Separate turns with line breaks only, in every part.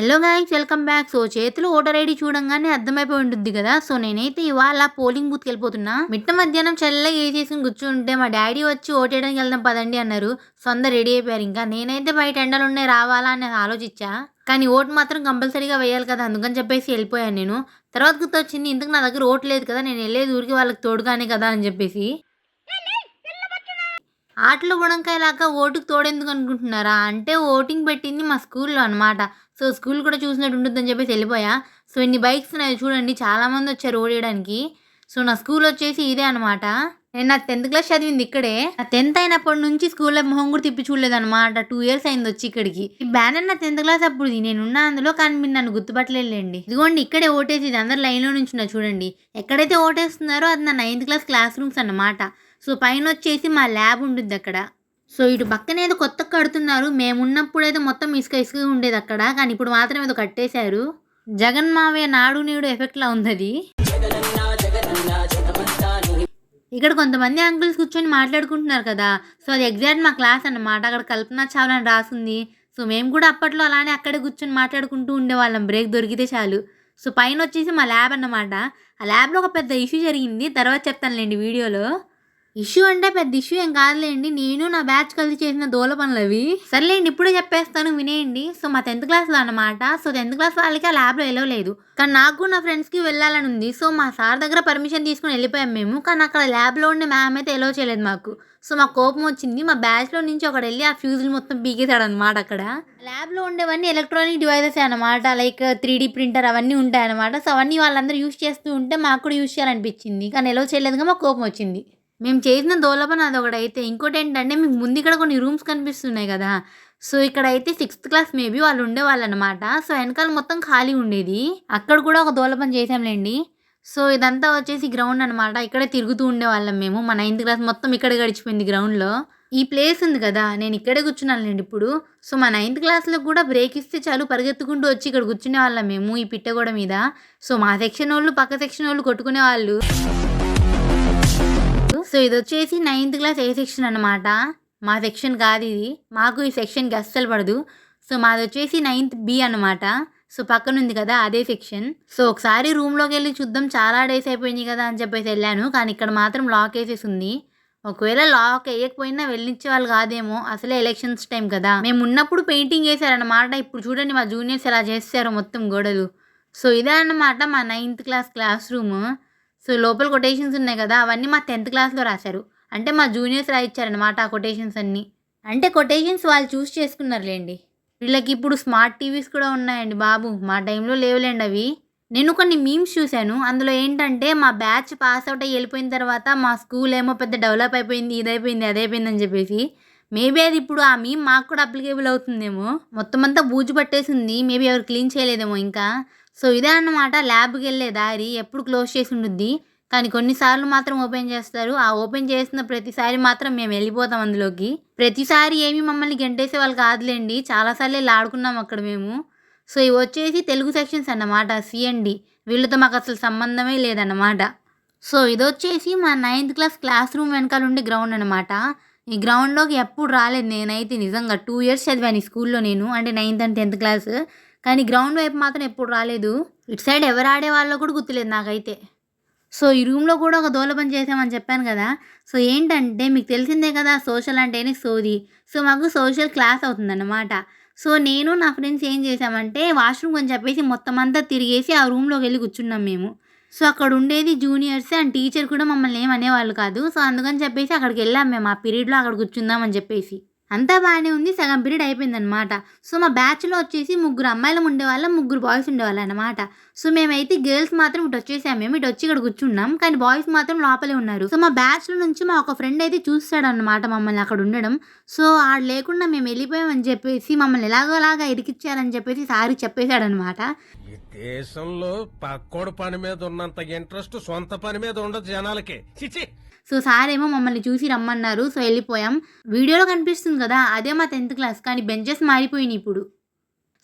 Hello guys welcome back so చేతిలో voter ID చూడంగానే అర్థమైపోయి ఉంటుంది కదా. సో నేనైతే ఇవాళ పోలింగ్ బూత్కి వెళ్ళిపోతున్నా. మిట్ట మధ్యాహ్నం చల్లగా వేసేసుకుని కూర్చుంటే మా డాడీ వచ్చి ఓటేయడానికి వెళ్దాం పదండి అన్నారు. సో అందరు రెడీ అయిపోయారు ఇంకా. నేనైతే బయట ఎండలున్నాయి రావాలా అని ఆలోచించా. కానీ ఓటు మాత్రం కంపల్సరీగా వేయాలి కదా. అందుకని చెప్పేసి వెళ్ళిపోయాను నేను. తర్వాత గుర్తొచ్చింది ఇంతకు నా దగ్గర ఓటు లేదు కదా. నేను వెళ్ళేది ఊరికి వాళ్ళకి తోడుగానే కదా అని చెప్పేసి. ఆటలు గుణంకాయలాగా ఓటుకు తోడెందుకు అనుకుంటున్నారా? అంటే ఓటింగ్ పెట్టింది మా స్కూల్లో అనమాట సో స్కూల్ కూడా చూసినట్టు ఉంటుందని చెప్పేసి వెళ్ళిపోయా. సో ఇన్ని బైక్స్ ఉన్నాయి చూడండి చాలామంది వచ్చారు ఓడేయడానికి. సో నా స్కూల్ వచ్చేసి ఇదే అనమాట నేను నా టెన్త్ క్లాస్ చదివింది ఇక్కడే. నా టెన్త్ అయినప్పటి నుంచి స్కూల్లో మొహం కూడా తిప్పి చూడలేదు అనమాట టూ ఇయర్స్ అయింది వచ్చి ఇక్కడికి. ఈ బ్యానర్ నా టెన్త్ క్లాస్ అప్పుడు నేను అందులో కానీ మీరు నన్ను గుర్తుపట్టలేండి ఇదిగోండి ఇక్కడే ఓటేసి అందరు లైన్లో నుంచి చూడండి. ఎక్కడైతే ఓటేస్తున్నారో అది నా నైన్త్ క్లాస్ క్లాస్ రూమ్స్ అన్నమాట. సో పైన వచ్చేసి మా ల్యాబ్ ఉంటుంది అక్కడ. సో ఇటు పక్కన ఏదో కొత్త కడుతున్నారు. మేమున్నప్పుడు అయితే మొత్తం ఇసుక ఇసుక ఉండేది అక్కడ. కానీ ఇప్పుడు మాత్రం ఏదో కట్టేశారు. జగన్ మావయ్య నాడు నేడు ఎఫెక్ట్లా ఉంది అది ఇక్కడ కొంతమంది అంకుల్స్ కూర్చొని మాట్లాడుకుంటున్నారు కదా. సో అది ఎగ్జాక్ట్ మా క్లాస్ అన్నమాట. అక్కడ కల్పన చావ్లా అని రాసింది. సో మేము కూడా అప్పట్లో అలానే అక్కడే కూర్చొని మాట్లాడుకుంటూ ఉండేవాళ్ళం. బ్రేక్ దొరికితే చాలు. సో పైన వచ్చేసి మా ల్యాబ్ అన్నమాట. ఆ ల్యాబ్లో ఒక పెద్ద ఇష్యూ జరిగింది. తర్వాత చెప్తానులేండి వీడియోలో. ఇష్యూ అంటే పెద్ద ఇష్యూ ఏం కాదులేండి. నేను నా బ్యాచ్ కలిసి చేసిన దోల పనులు అవి సర్లేండి ఇప్పుడే చెప్పేస్తాను వినేయండి. సో మా టెన్త్ క్లాస్లో అనమాట సో టెన్త్ క్లాస్ వాళ్ళకి ఆ ల్యాబ్లో వెళ్ళలేదు కానీ నాకు నా ఫ్రెండ్స్కి వెళ్ళాలని ఉంది. సో మా సార్ దగ్గర పర్మిషన్ తీసుకుని వెళ్ళిపోయాం మేము. కానీ అక్కడ ల్యాబ్లో ఉండే మ్యామ్ అయితే ఎలో చేయలేదు మాకు. సో మా కోపం వచ్చింది. మా బ్యాచ్లో నుంచి ఒకడు వెళ్ళి ఆ ఫ్యూజులు మొత్తం పీకేశాడు అనమాట అక్కడ. ల్యాబ్లో ఉండేవన్నీ ఎలక్ట్రానిక్ డివైసెస్ అనమాట లైక్ త్రీ డీ ప్రింటర్ అవన్నీ ఉంటాయి అనమాట సో అవన్నీ వాళ్ళందరూ యూస్ చేస్తూ ఉంటే మాకు కూడా యూస్ చేయాలనిపించింది. కానీ ఎలో చేయలేదుగా మా కోపం వచ్చింది. మేము చేసిన దోలపన అదొకటైతే. ఇంకోటి ఏంటంటే మీకు ముందు ఇక్కడ కొన్ని రూమ్స్ కనిపిస్తున్నాయి కదా. సో ఇక్కడ అయితే సిక్స్త్ క్లాస్ మేబీ వాళ్ళు ఉండేవాళ్ళు అనమాట సో వెనకాల మొత్తం ఖాళీ ఉండేది. అక్కడ కూడా ఒక దోలపని చేసాంలేండి సో ఇదంతా వచ్చేసి గ్రౌండ్ అనమాట ఇక్కడే తిరుగుతూ ఉండేవాళ్ళం మేము. మా నైన్త్ క్లాస్ మొత్తం ఇక్కడ గడిచిపోయింది గ్రౌండ్లో. ఈ ప్లేస్ ఉంది కదా నేను ఇక్కడే కూర్చున్నానులేండి ఇప్పుడు. సో మా నైన్త్ క్లాస్లో కూడా బ్రేక్ ఇస్తే చాలు పరిగెత్తుకుంటూ వచ్చి ఇక్కడ కూర్చునే వాళ్ళం మేము ఈ పిట్టగోడ మీద. సో మా సెక్షన్ వాళ్ళు పక్క సెక్షన్ వాళ్ళు కొట్టుకునే వాళ్ళు సో ఇది వచ్చేసి నైన్త్ క్లాస్ ఏ సెక్షన్ అనమాట మా సెక్షన్ కాదు ఇది. మాకు ఈ సెక్షన్కి అస్సలు పడదు. సో మాది వచ్చేసి నైన్త్ బి అనమాట సో పక్కన ఉంది కదా అదే సెక్షన్ సో ఒకసారి రూమ్లోకి వెళ్ళి చూద్దాం. చాలా డేస్ అయిపోయింది కదా అని చెప్పేసి వెళ్ళాను. కానీ ఇక్కడ మాత్రం లాక్ వేసేసి ఉంది. ఒకవేళ లాక్ వేయకపోయినా వెళ్ళించే వాళ్ళు కాదేమో. అసలే ఎలక్షన్స్ టైం కదా. మేము ఉన్నప్పుడు పెయింటింగ్ వేసారన్నమాట ఇప్పుడు చూడండి మా జూనియర్స్ ఎలా చేస్తారో మొత్తం గోడలు. సో ఇదే అన్నమాట మా ninth class class room so లోపల కొటేషన్స్ ఉన్నాయి కదా అవన్నీ మా టెన్త్ క్లాస్లో రాశారు. అంటే మా జూనియర్స్ రాయించారనమాట ఆ కొటేషన్స్ అన్నీ. అంటే కొటేషన్స్ వాళ్ళు చూస్ చేసుకున్నారులేండి. వీళ్ళకి ఇప్పుడు స్మార్ట్ టీవీస్ కూడా ఉన్నాయండి బాబు. మా టైంలో లేవులేండి అవి. నేను కొన్ని మీమ్స్ చూశాను. అందులో ఏంటంటే మా బ్యాచ్ పాస్ అవుట్ అయ్యి వెళ్ళిపోయిన తర్వాత మా స్కూల్ ఏమో పెద్ద డెవలప్ అయిపోయింది ఇదైపోయింది అదైపోయింది అని చెప్పేసి మేబీ అది ఇప్పుడు ఆ మీమ్ మాకు కూడా అప్లికేబుల్ అవుతుందేమో. మొత్తం అంతా బూజు పట్టేసింది. మేబీ ఎవరు క్లీన్ చేయలేదేమో ఇంకా. సో ఇదే అన్నమాట ల్యాబ్కి వెళ్ళే దారి ఎప్పుడు క్లోజ్ చేసి ఉండుద్ది. కానీ కొన్నిసార్లు మాత్రం ఓపెన్ చేస్తారు. ఆ ఓపెన్ చేసిన ప్రతిసారి మాత్రం మేము వెళ్ళిపోతాం అందులోకి. ప్రతిసారి ఏమి మమ్మల్ని గంటేసే వాళ్ళు కాదులేండి. చాలాసార్లు వెళ్ళి ఆడుకున్నాం అక్కడ మేము. సో ఇవి వచ్చేసి తెలుగు సెక్షన్స్ అన్నమాట సిఎండి వీళ్ళతో మాకు అసలు సంబంధమే లేదన్నమాట. సో ఇది వచ్చేసి మా నైన్త్ క్లాస్ క్లాస్ రూమ్ వెనకాల ఉండే గ్రౌండ్ అనమాట ఈ గ్రౌండ్లోకి ఎప్పుడు రాలేదు నేనైతే నిజంగా. టూ ఇయర్స్ చదివాను ఈ స్కూల్లో నేను. అంటే నైన్త్ అండ్ టెన్త్ క్లాస్. కానీ గ్రౌండ్ వైపు మాత్రం ఎప్పుడు రాలేదు. ఇటు సైడ్ ఎవరు ఆడే వాళ్ళో కూడా గుర్తులేదు నాకైతే. సో ఈ రూమ్లో కూడా ఒక దోల పని చేసామని చెప్పాను కదా. సో ఏంటంటే మీకు తెలిసిందే కదా సోషల్ అంటేనే సోది. సో మాకు సోషల్ క్లాస్ అవుతుందన్నమాట. సో నేను నా ఫ్రెండ్స్ ఏం చేసామంటే వాష్రూమ్ అని చెప్పేసి మొత్తం అంతా తిరిగేసి ఆ రూమ్లోకి వెళ్ళి కూర్చున్నాం మేము. సో అక్కడ ఉండేది జూనియర్స్ అండ్ టీచర్ కూడా మమ్మల్ని ఏమనేవాళ్ళు కాదు. సో అందుకని చెప్పేసి అక్కడికి వెళ్ళాం మేము. ఆ పీరియడ్లో అక్కడ కూర్చుందామని చెప్పేసి. అంతా బాగానే ఉంది సగం పీరియడ్ అయిపోయిందనమాట సో మా బ్యాచ్లో వచ్చేసి ముగ్గురు అమ్మాయిలు ఉండేవాళ్ళం ముగ్గురు బాయ్స్ ఉండేవాళ్ళు అనమాట సో మేమైతే గర్ల్స్ మాత్రం ఇటు వచ్చేసాము మేము ఇటు వచ్చి ఇక్కడ కూర్చున్నాం కానీ బాయ్స్ మాత్రం లోపలే ఉన్నారు. సో మా బ్యాచ్లో నుంచి మా ఒక ఫ్రెండ్ అయితే చూస్తాడనమాట మమ్మల్ని అక్కడ ఉండడం. సో ఆడు లేకుండా మేము వెళ్ళిపోయామని చెప్పేసి మమ్మల్ని ఎలాగోలాగా ఇరికిచ్చారని చెప్పేసి సారి చెప్పేశాడనమాట
ఈ దేశంలో పక్కోడు పని మీద ఉన్నంత ఇంట్రెస్ట్ సొంత పని మీద ఉండదు జనాలకి. చిచి
సో సార్ ఏమో మమ్మల్ని చూసి రమ్మన్నారు. సో వెళ్ళిపోయాం. వీడియోలో కనిపిస్తుంది కదా అదే మా టెన్త్ క్లాస్. కానీ బెంచెస్ మారిపోయినాయి ఇప్పుడు.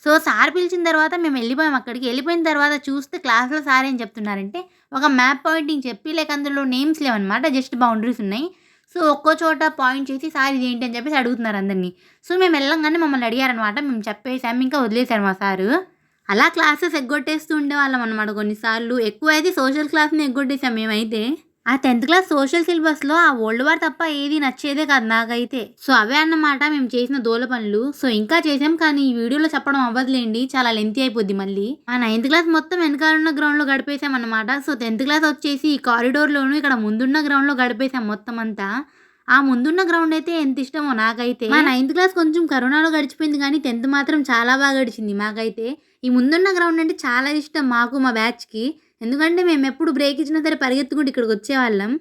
సో సార్ పిలిచిన తర్వాత మేము వెళ్ళిపోయాం అక్కడికి. వెళ్ళిపోయిన తర్వాత చూస్తే క్లాస్లో సార్ ఏం చెప్తున్నారంటే ఒక మ్యాప్ పాయింటింగ్ చెప్పి లేక అందులో నేమ్స్ లేవన్నమాట జస్ట్ బౌండరీస్ ఉన్నాయి. సో ఒక్కో చోట పాయింట్ చేసి సార్ ఇది ఏంటి? అని చెప్పేసి అడుగుతున్నారు అందరినీ. సో మేము వెళ్ళంగానే మమ్మల్ని అడిగారనమాట మేము చెప్పేసాం ఇంకా వదిలేశారు మా సారు. అలా క్లాసెస్ ఎగ్గొట్టేస్తూ ఉండేవాళ్ళం అనమాట కొన్నిసార్లు. ఎక్కువ అయితే సోషల్ క్లాస్ని ఎగ్గొట్టేసాం మేమైతే. ఆ టెన్త్ క్లాస్ సోషల్ సిలబస్లో ఆ ఓల్డ్ వార్ తప్ప ఏది నచ్చేదే కాదు నాకైతే. సో అవే అన్నమాట మేము చేసిన దోల పనులు. సో ఇంకా చేసాం కానీ ఈ వీడియోలో చెప్పడం అవ్వదులేండి. చాలా లెంతీ అయిపోద్ది మళ్ళీ. ఆ నైన్త్ క్లాస్ మొత్తం వెనకాల ఉన్న గ్రౌండ్లో గడిపేసాం అనమాట సో టెన్త్ క్లాస్ వచ్చేసి ఈ కారిడోర్లోను ఇక్కడ ముందున్న గ్రౌండ్లో గడిపేసాం మొత్తం అంతా. ఆ ముందున్న గ్రౌండ్ అయితే ఎంత ఇష్టమో నాకైతే. మా నైన్త్ క్లాస్ కొంచెం కరోనాలో గడిచిపోయింది కానీ టెన్త్ మాత్రం చాలా బాగా గడిచింది మాకైతే. ఈ ముందున్న గ్రౌండ్ అంటే చాలా ఇష్టం మాకు మా బ్యాచ్కి. ఎందుకంటే మేము ఎప్పుడు బ్రేక్ ఇచ్చినా సరే పరిగెత్తుకుంటూ ఇక్కడికి వచ్చేవాళ్ళం.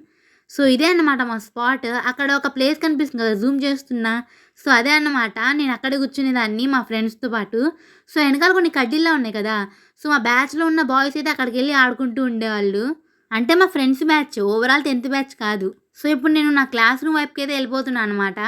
సో ఇదే అన్నమాట మా స్పాట్ అక్కడ ఒక ప్లేస్ కనిపిస్తుంది కదా జూమ్ చేస్తున్నా. సో అదే అన్నమాట. నేను అక్కడ కూర్చునేదాన్ని మా ఫ్రెండ్స్తో పాటు. సో వెనకాల కొన్ని కడ్డీల్లో ఉన్నాయి కదా. సో మా బ్యాచ్లో ఉన్న బాయ్స్ అయితే అక్కడికి వెళ్ళి ఆడుకుంటూ ఉండేవాళ్ళు. అంటే మా friends batch overall tenth batch కాదు. సో ఇప్పుడు నేను నా క్లాస్ రూమ్ వైపుకి అయితే వెళ్ళిపోతున్నాను అనమాట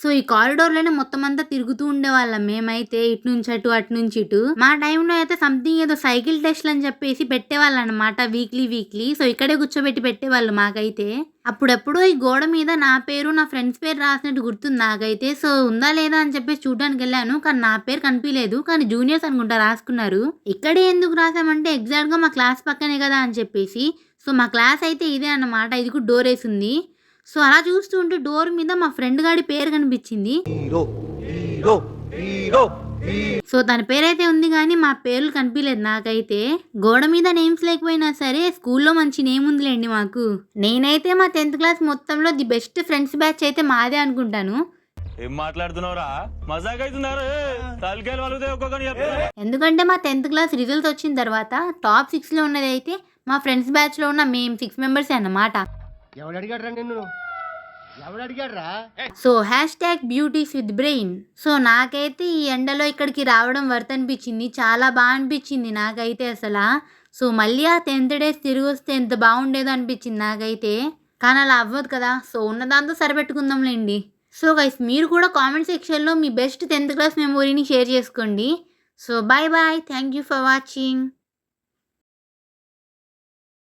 సో ఈ కారిడోర్లోనే మొత్తం అంతా తిరుగుతూ ఉండేవాళ్ళం మేమైతే ఇటు నుంచి అటు అటు నుంచి ఇటు. మా టైంలో అయితే సంథింగ్ ఏదో సైకిల్ టెస్ట్లు అని చెప్పేసి పెట్టేవాళ్ళు అనమాట వీక్లీ వీక్లీ. సో ఇక్కడే కూర్చోబెట్టి పెట్టేవాళ్ళు మాకైతే. అప్పుడప్పుడు ఈ గోడ మీద నా పేరు నా ఫ్రెండ్స్ పేరు రాసినట్టు గుర్తుంది నాకైతే. సో ఉందా లేదా అని చెప్పేసి చూడడానికి వెళ్ళాను. కానీ నా పేరు కనిపించలేదు కానీ జూనియర్స్ అనుకుంటా రాసుకున్నారు. ఇక్కడే ఎందుకు రాసామంటే ఎగ్జాక్ట్గా మా క్లాస్ పక్కనే కదా అని చెప్పేసి. సో మా క్లాస్ అయితే ఇదే అన్నమాట. ఇది కూడా డోర్ వేసింది. సో అలా చూస్తూ ఉంటే డోర్ మీద మా ఫ్రెండ్ గాడి పేరు కనిపించింది. సో తన పేరైతే ఉంది కానీ మా పేర్లు కనిపించలేదు నాకైతే. గోడ మీద నేమ్స్ లేకపోయినా సరే స్కూల్లో మంచి నేమ్ ఉందిలేండి మాకు. నేనైతే మా టెన్త్ క్లాస్ మొత్తంలో ది బెస్ట్ ఫ్రెండ్స్ బ్యాచ్ అయితే మాదే అనుకుంటాను.
ఏం మాట్లాడుతున్నావురా? మజాక్ అవుతున్నారు
ఎందుకంటే మా టెన్త్ క్లాస్ రిజల్ట్స్ వచ్చిన తర్వాత టాప్ సిక్స్లో ఉన్నది అయితే మా ఫ్రెండ్స్ బ్యాచ్లో ఉన్న మేము సిక్స్ మెంబర్స్ అన్నమాట.
ఎవడు అడిగాడ్రా నిన్ను? ఎవడు అడిగాడ్రా
so hash tag beauties with brain. So నాకైతే ఈ ఎండలో ఇక్కడికి రావడం వర్త్ అనిపించింది. చాలా బాగా అనిపించింది నాకైతే అసలు. సో మళ్ళీ ఆ టెన్త్ డేస్ తిరిగి వస్తే ఎంత బాగుండేదో అనిపించింది నాకైతే. కానీ అలా అవ్వదు కదా. సో ఉన్న దాంతో సరిపెట్టుకుందాంలేండి. సో గైస్ మీరు కూడా కామెంట్ సెక్షన్లో మీ బెస్ట్ టెన్త్ క్లాస్ మెమొరీని షేర్ చేసుకోండి. So bye bye thank you for watching.